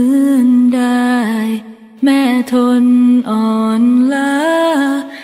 ื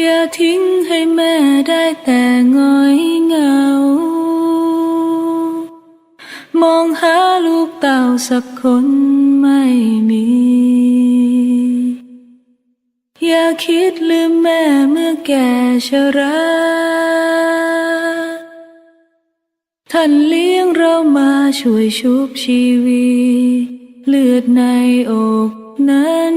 อย่าทิ้งให้แม่ได้แต่ง้อยเหงา มองหาลูกเต่าสักคนไม่มี อย่าคิดลืมแม่เมื่อแก่ชราท่านเลี้ยงเรามาช่วยชุบชีวี เลือดในอกนั้น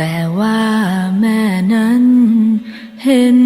แต่ว่าแม่นั้น เห็น